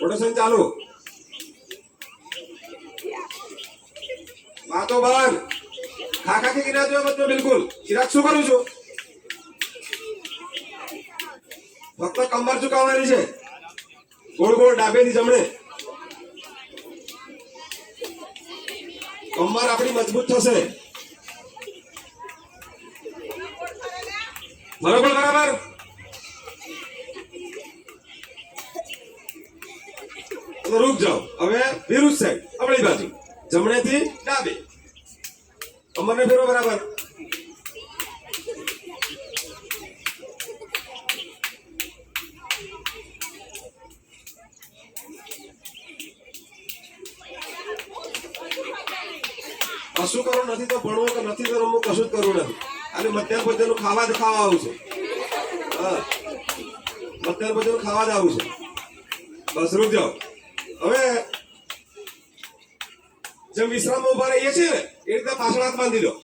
Rotation ચાલુ. વાતો બંધ ખાખા કે ના જોયો બધું, બિલકુલ. ચિરાગ શું કરું છું? ફક્ત કમર ચુકાવવાની છે. ગોળ ગોળ ડાબેથી જમણે. કમર આપણી મજબૂત થશે. બરોબર, બરાબર? તમે રૂક જાઓ. હવે વિરુદ્ધ સાઈડ અમળી બાજુ. જમણેથી ડાબે. કમરને ફેરવો બરાબર. કશું કરવું નથી તો ભણવું કે નથી તો રમવું કશું જ કરવું નથી. અને મધ્યાહન ભોજન ખાવા જ ખાવા આવું છે. હા. મધ્યાહન ભોજનનું ખાવા જ આવું છે. બસ, રૂક જાઓ. હવે જેમ વિશ્રામ ઊભા રહીએ છીએ ને એ રીતે પાછળ હાથ બાંધી દો